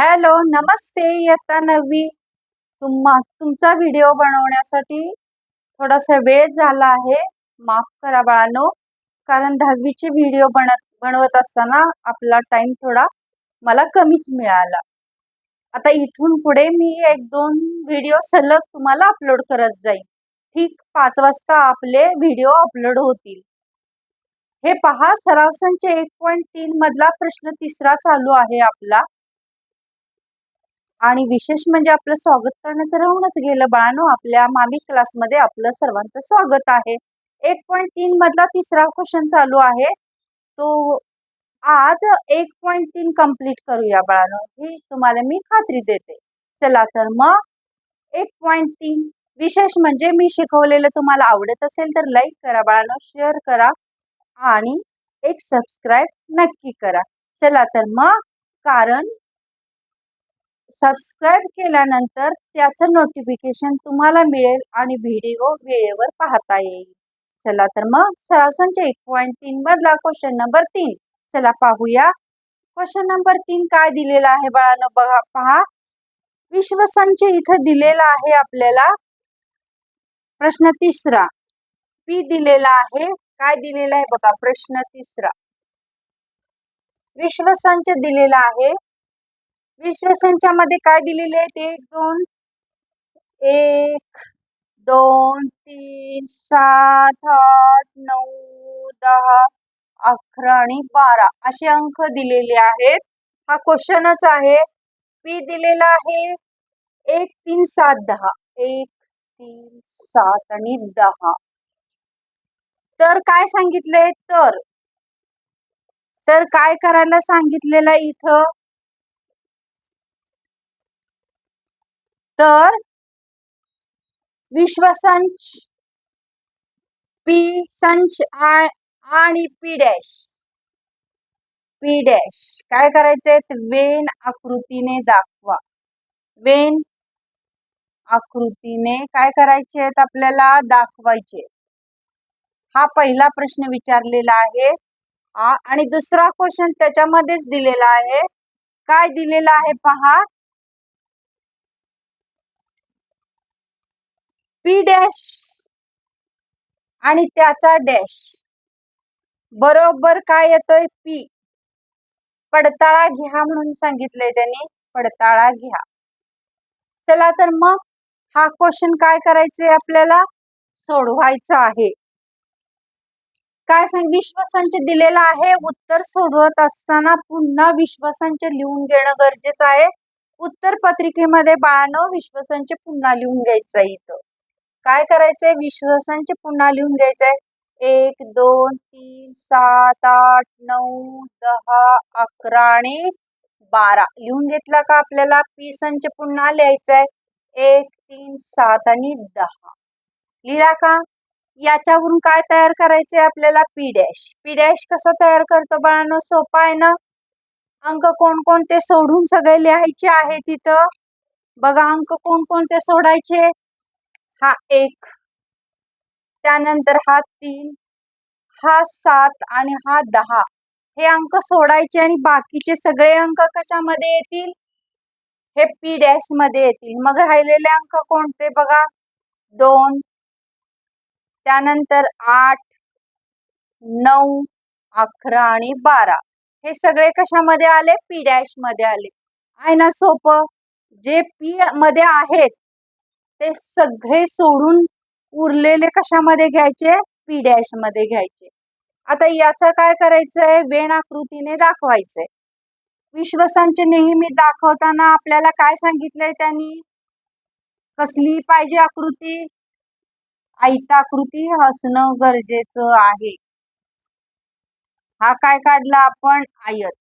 Hello नमस्ते इयत्ता नववी तुम्हा तुमचा व्हिडिओ बनवण्यासाठी थोडासा वेळ झाला आहे. माफ करा बाळांनो कारण दहावीचे व्हिडिओ बन बनवत असताना आपला टाइम थोडा मला कमीच मिळाला. आता इथून पुढे मी एक दोन व्हिडिओ सलग तुम्हाला अपलोड करत जाईल ठीक पाच वाजता आपले व्हिडिओ अपलोड होतील. हे पहा सराव संच एक पॉईंट तीन मधला प्रश्न तिसरा चालू आहे आपला. आणि विशेष म्हणजे आपलं स्वागत करण्याचं राहूनच गेलं. बाळानो आपल्या मामी क्लासमध्ये आपलं सर्वांचं स्वागत आहे. एक पॉईंट तीन मधला तिसरा क्वेश्चन चालू आहे. तो आज एक पॉईंट तीन कंप्लीट करूया बाळानो. ही तुम्हाला मी खात्री देते. चला तर मग एक पॉईंट तीन. विशेष म्हणजे मी शिकवलेलं तुम्हाला आवडत असेल तर लाईक करा बाळानो शेअर करा आणि एक सबस्क्राईब नक्की करा. चला तर मग कारण सबस्क्राईब केल्यानंतर त्याचं नोटिफिकेशन तुम्हाला मिळेल आणि व्हिडिओ वेळेवर पाहता येईल. चला तर मग सरासनच्या एक पॉईंट तीन मधला क्वेश्चन नंबर तीन. चला पाहूया. क्वेश्चन नंबर तीन काय दिलेला आहे बाळानं? बघा पहा. विश्वसंच इथं दिलेला आहे आपल्याला. प्रश्न तिसरा. पी दिलेला आहे. काय दिलेला आहे? बघा प्रश्न तिसरा. विश्वसंच दिलेला आहे. विश्वसंचामध्ये काय दिलेले आहेत एक दोन एक दोन तीन सात आठ नऊ दहा अकरा आणि बारा असे अंक दिलेले आहेत. हा क्वेश्चनच आहे. पी दिलेला आहे एक तीन सात दहा. एक तीन सात आणि दहा. तर काय सांगितले तर तर काय करायला सांगितलेलं इथं? तर विश्वसंच पी संच आणि पी डॅश. P dash. काय करायचंय? वेन आकृतीने दाखवा. वेन आकृतीने काय करायचे आहेत आपल्याला? दाखवायचे. हा पहिला प्रश्न विचारलेला आहे. आणि दुसरा क्वेश्चन त्याच्यामध्येच दिलेला आहे. काय दिलेला आहे? पहा. पी डॅश आणि त्याचा डॅश. बरोबर काय येतोय? पी पडताळा घ्या म्हणून सांगितलंय त्यांनी. पडताळा घ्या. चला तर मग हा क्वेश्चन काय करायचंय आपल्याला? सोडवायचा आहे. काय सांग? विश्वसंच दिलेला आहे. उत्तर सोडवत असताना पुन्हा विश्वसंच लिहून घेणं गरजेचं आहे. उत्तर पत्रिकेमध्ये बाळानं विश्वसंच पुन्हा लिहून घ्यायचं इथं. काय करायचंय? विश्वसनचे पुन्हा लिहून घ्यायचंय. एक दोन तीन सात आठ नऊ दहा अकरा आणि बारा. लिहून घेतला का आपल्याला? पी संच पुन्हा लिहायचंय. एक तीन सात आणि दहा. लिहिला का? याच्यावरून काय तयार करायचंय आपल्याला? पी डॅश पी डॅश कसं तयार करतो बाळांनो? सोपा आहे ना? अंक कोणकोणते सोडून सगळे लिहायचे आहे तिथं? बघा अंक कोणकोणते सोडायचे? हा एक. त्यानंतर हा तीन हा सात आणि हा दहा. हे अंक सोडायचे आणि बाकीचे सगळे अंक कशामध्ये येतील? हे पी डॅशमध्ये येतील. मग राहिलेले अंक कोणते बघा? दोन त्यानंतर आठ नऊ अकरा आणि बारा. हे सगळे कशामध्ये आले? पी डॅशमध्ये आले. आहे ना सोपं? जे पी मध्ये आहेत ते सगळे सोडून उरलेले कशामध्ये घ्यायचे? पी डॅशमध्ये घ्यायचे. आता याचं काय करायचंय? वेण आकृतीने दाखवायचंय. विश्वसंच नेहमी दाखवताना आपल्याला काय सांगितलंय त्यांनी? कसली पाहिजे आकृती? आयताकृती असणं गरजेचं आहे. हा काय काढला आपण? आयत.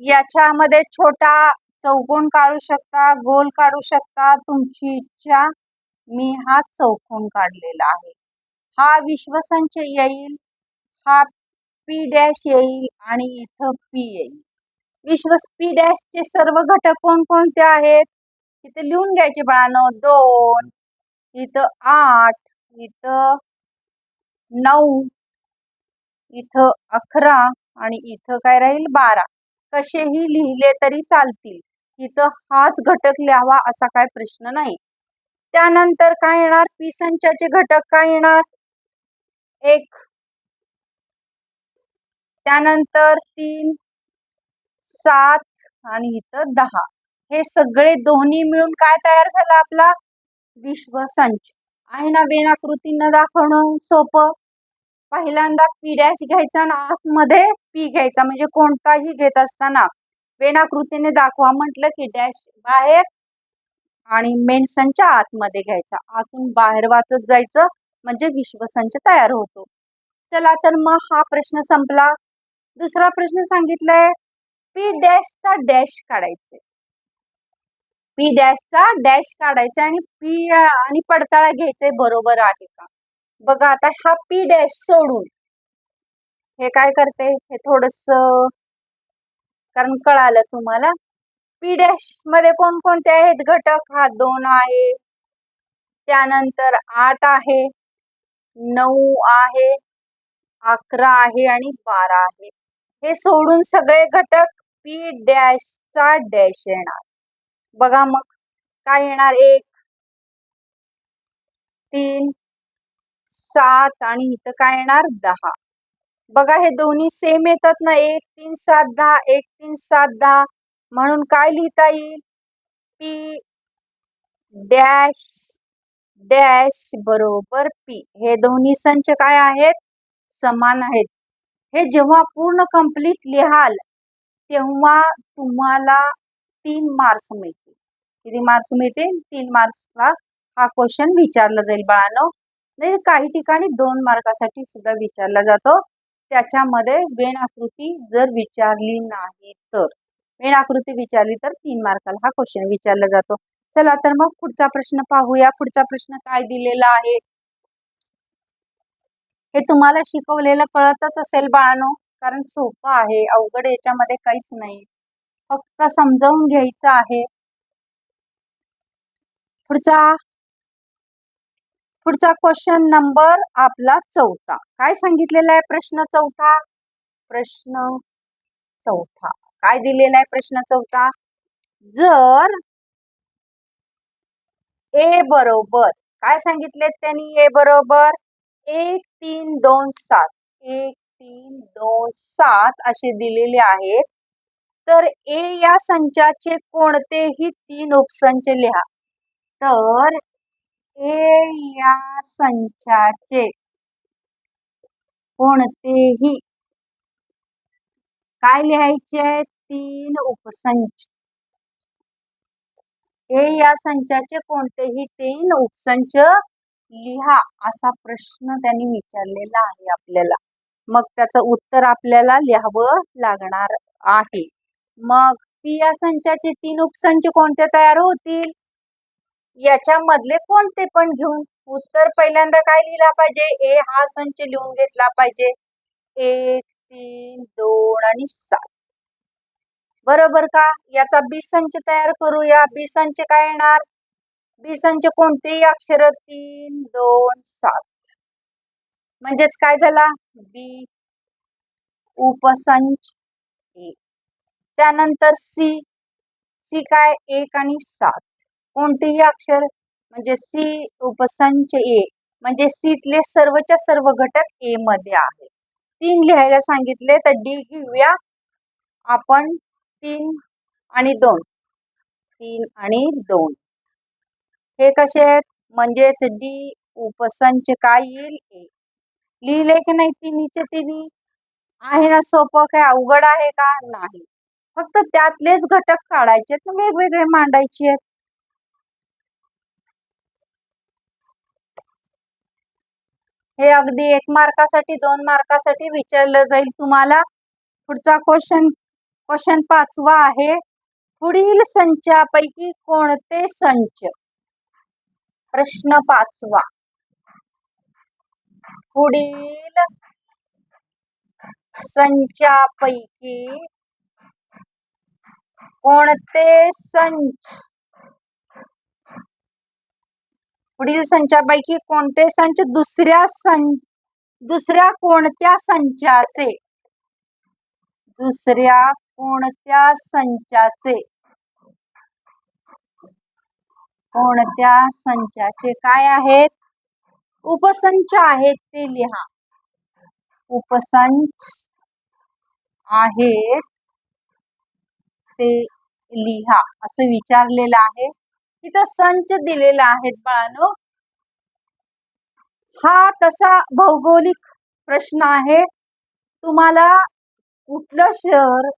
याच्यामध्ये छोटा चौकोन काढू शकता गोल काढू शकता. तुमची इच्छा मी हा चौकोन काढलेला आहे. हा विश्वसंच येईल हा पी डॅश येईल आणि इथं पी येईल. विश्वस पी डॅशचे सर्व घटक कोणकोणते आहेत? इथे लिहून घ्यायचे बाळानं. दोन इथं आठ इथं नऊ इथं अकरा आणि इथं काय राहील? बारा. कसेही लिहिले तरी चालतील. इथं हाच घटक लिहावा असा काय प्रश्न नाही. त्यानंतर काय येणार? पी संचाचे घटक काय येणार? एक. त्यानंतर तीन सात आणि इथं दहा. हे सगळे दोन्ही मिळून काय तयार झाला आपला? विश्वसंच आहे ना वेनाकृतींना दाखवणं सोपं? पहिल्यांदा पी डॅश घ्यायचा ना आतमध्ये पी घ्यायचा. म्हणजे कोणताही घेत असताना वेणाकृतीने दाखवा म्हटलं की डॅश बाहेर आणि मेन संच आतमध्ये घ्यायचा. आतून बाहेर वाचत जायचं म्हणजे विश्वसंच तयार होतो. चला तर मग हा प्रश्न संपला. दुसरा प्रश्न सांगितलाय पी डॅशचा डॅश काढायचे. पी डॅशचा डॅश काढायचा आणि पी आणि पडताळा घ्यायचे बरोबर आहे का? बघा आता हा पी डॅश सोडून हे काय करते? हे थोडस कारण कळालं तुम्हाला. पी डॅशमध्ये कोणकोणते आहेत घटक? हा दोन आहे. त्यानंतर आठ आहे. नऊ आहे. अकरा आहे आणि बारा आहे. हे सोडून सगळे घटक पी डॅशचा डॅश येणार. बघा मग काय येणार? एक तीन सात आणि इथं काय येणार? दहा. बघा हे दोन्ही सेम येतात ना. एक तीन सात दहा एक तीन सात दहा. म्हणून काय लिहिता येईल? पी डॅश डॅश बरोबर पी हे दोन्ही संच काय आहेत? समान आहेत. हे जेव्हा पूर्ण कंप्लीट लिहाल तेव्हा तुम्हाला तीन मार्क्स मिळतील. किती मार्क्स मिळतील? तीन मार्क्सला हा क्वेश्चन विचारला जाईल बाळांनो. नाही काही ठिकाणी दोन मार्कासाठी सुद्धा विचारला जातो. त्याच्यामध्ये वेण आकृती जर विचारली नाही तर. वेण आकृती विचारली तर तीन मार्काला हा क्वेश्चन विचारला जातो. चला तर मग पुढचा प्रश्न पाहूया. पुढचा प्रश्न काय दिलेला आहे? हे तुम्हाला शिकवलेलं कळतच असेल बाळानो कारण सोपं आहे. अवघड याच्यामध्ये काहीच नाही. फक्त समजावून घ्यायचं आहे. पुढचा पुढचा क्वेश्चन नंबर आपला चौथा. काय सांगितलेला आहे प्रश्न चौथा? प्रश्न चौथा. काय दिलेला आहे प्रश्न चौथा? जर ए बरोबर काय सांगितले त्यांनी ए बरोबर? एक तीन दोन सात. एक तीन दोन सात असे दिलेले आहेत. तर ए या संचाचे कोणतेही तीन उपसंच लिहा. तर ए या संचाचे कोणतेही काय लिहायचे तीन उपसंच. ए या संचाचे कोणतेही तीन उपसंच लिहा असा प्रश्न त्यांनी विचारलेला आहे आपल्याला. मग त्याचं उत्तर आपल्याला लिहावं लागणार आहे. मग पी या संचाचे तीन उपसंच कोणते तयार होतील? याच्यामधले कोणते पण घेऊन? उत्तर पहिल्यांदा काय लिहिला पाहिजे? ए हा संच लिहून घेतला पाहिजे. एक तीन दोन आणि सात. बरोबर का? याचा बी संच तयार करूया. बी संच काय येणार? बी संच कोणतेही अक्षर तीन दोन सात. म्हणजेच काय झाला? बी उपसंच एक त्यानंतर सी. सी काय? एक आणि सात. कोणतेही अक्षर म्हणजे सी उपसंच ए म्हणजे सीतले सर्वच्या सर्व घटक ए मध्ये आहे तीन लिहायला सांगितले तर डी घेऊया. आपण तीन आणि दोन. तीन आणि दोन. हे कसे आहेत? म्हणजेच डी उपसंच काय येईल? ए. लिहिले की नाही तिन्हीचे तिन्ही? आहे ना सोपं? काय अवघड आहे का? नाही. फक्त त्यातलेच घटक काढायचे वेगवेगळे मांडायचे आहेत. हे अगदी एक मार्कासाठी दोन मार्कासाठी विचारलं जाईल तुम्हाला. पुढचा क्वेश्चन क्वेश्चन पाचवा आहे. पुढील संचापैकी कोणते संच? प्रश्न पाचवा. पुढील संचापैकी कोणते संच? पुढील संचापैकी कोणते संच? दुसऱ्या सं दुसऱ्या कोणत्या संचाचे? दुसऱ्या कोणत्या संचाचे? कोणत्या संचाचे? काय आहेत? उपसंच आहेत ते लिहा. उपसंच आहेत ते लिहा. असं विचारलेलं आहे. तिथं संच दिलेला आहेत बाळानो. हा तसा भौगोलिक प्रश्न आहे. तुम्हाला कुठलं शहर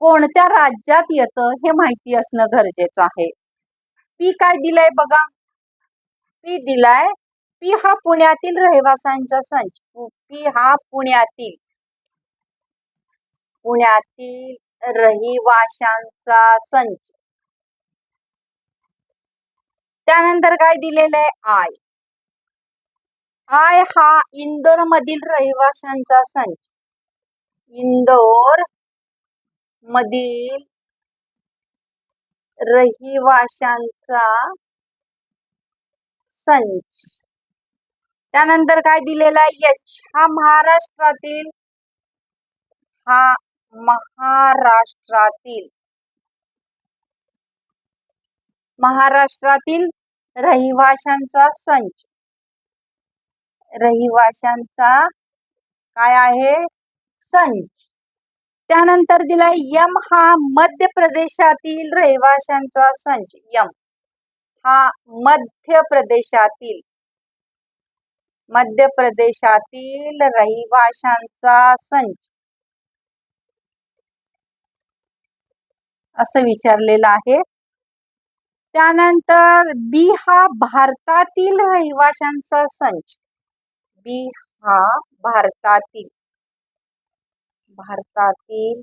कोणत्या राज्यात येतं हे माहिती असणं गरजेचं आहे. पी काय दिलंय बघा. पी दिलाय. पी हा पुण्यातील रहिवाशांचा संच. पी हा पुण्यातील. पुण्यातील रहिवाशांचा संच. त्यानंतर काय दिलेलं आहे? आय. आय हा इंदोर मधील रहिवाशांचा संच. इंदोर मधील रहिवाशांचा संच. त्यानंतर काय दिलेला आहे? यच हा महाराष्ट्रातील हा महाराष्ट्रातील महाराष्ट्रातील रहिवाशांचा संच. रहिवाशांचा काय आहे? संच. त्यानंतर दिलाय यम हा मध्य प्रदेशातील रहिवाशांचा संच. यम हा मध्य प्रदेशातील मध्य प्रदेशातील रहिवाशांचा संच. असं विचारलेलं आहे. त्यानंतर बी हा भारतातील रहिवाशांचा संच. बी हा भारतातील भारतातील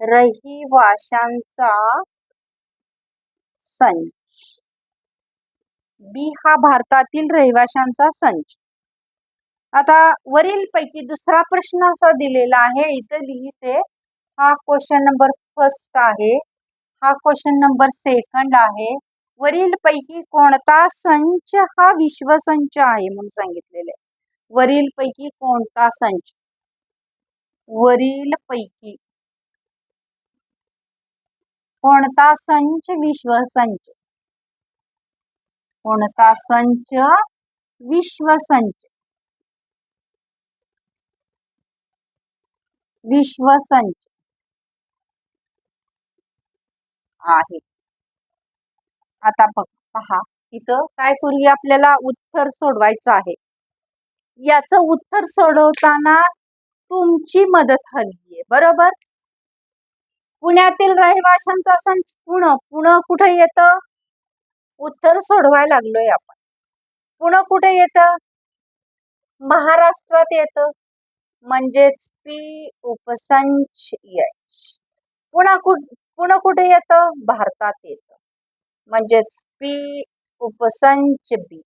रहिवाशांचा संच. बी हा भारतातील रहिवाशांचा संच. आता वरील पैकी दुसरा प्रश्न असा दिलेला आहे इथं लिहिते हा क्वेश्चन नंबर फर्स्ट आहे. हा क्वेश्चन नंबर सेकंड आहे. वरील पैकी कोणता संच हा विश्वसंच आहे म्हणून सांगितलेले वरील पैकी कोणता संच? वरील पैकी कोणता संच विश्वसंच? कोणता संच विश्वसंच? विश्वसंच. आहे. आता बघ पहा इथं काय करूया आपल्याला उत्तर सोडवायचं आहे. याचं उत्तर सोडवताना तुमची मदत हवी आहे बरोबर? पुण्यातील रहिवाशांचा संच पुणे पुणे कुठे येतं? उत्तर सोडवायला लागलोय आपण. पुणे कुठे येतं? महाराष्ट्रात येतं. म्हणजेच पी उपसंच यश. पुन्हा कुठ पुन्हा कुठे येतं? भारतात येतं. म्हणजेच पी उपसंच बी.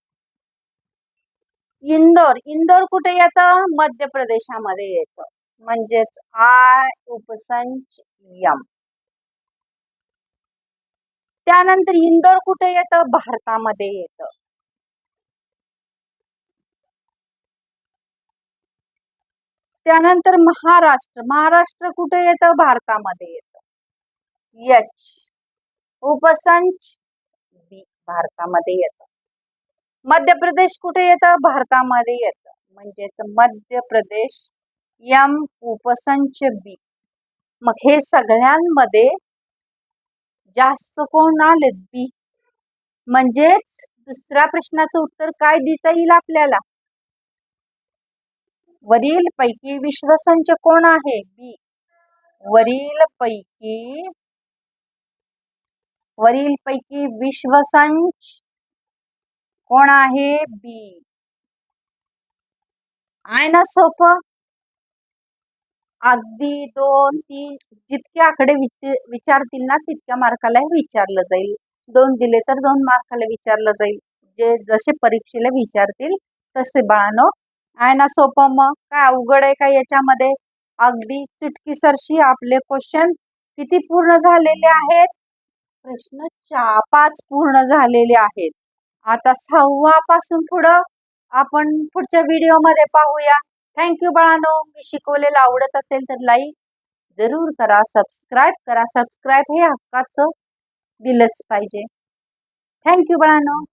इंदोर इंदोर कुठे येतं? मध्य प्रदेशामध्ये येतं. म्हणजेच आय उपसंच यम. त्यानंतर इंदोर कुठे येतं? भारतामध्ये येतं. त्यानंतर महाराष्ट्र महाराष्ट्र कुठे येतं? भारतामध्ये येतं. यच उपसंच बी भारतामध्ये येतं. मध्य प्रदेश कुठे येतं? भारतामध्ये येतं. म्हणजेच मध्य प्रदेश यम उपसंच बी. मग हे सगळ्यांमध्ये जास्त कोण आले बी? म्हणजेच दुसऱ्या प्रश्नाचं उत्तर काय देता येईल आपल्याला? वरील पैकी विश्वसंच कोण आहे बी? वरील पैकी वरील पैकी विश्वसंच कोण आहे बी? आहे ना सोप. अगदी दोन तीन जितके आकडे विचारतील ना तितक्या मार्काला विचारलं जाईल. दोन दिले तर दोन मार्काला विचारलं जाईल. जे जसे परीक्षेला विचारतील तसे बाळानो आहे ना सोपं मग. काय अवघड आहे का याच्यामध्ये? अगदी चुटकीसरशी आपले क्वेश्चन किती पूर्ण झालेले आहेत? प्रश्न चार पाच पूर्ण झालेले आहेत. आता सहावा पासून पुढं आपण पुढच्या व्हिडिओमध्ये पाहूया. थँक्यू बाळानो. मी शिकवलेलं आवडत असेल तर लाईक जरूर करा सबस्क्राईब करा. सबस्क्राईब हे हक्काचं दिलंच पाहिजे. थँक्यू बाळानो.